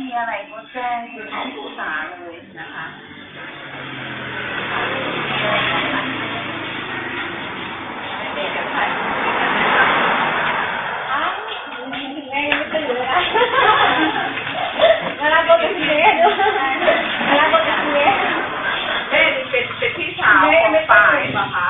มีอะไรก็แจ้งคุณหมอผู้สาเลยนะคะเป็นเป็นพี่สาวของฝ่ายปะคะ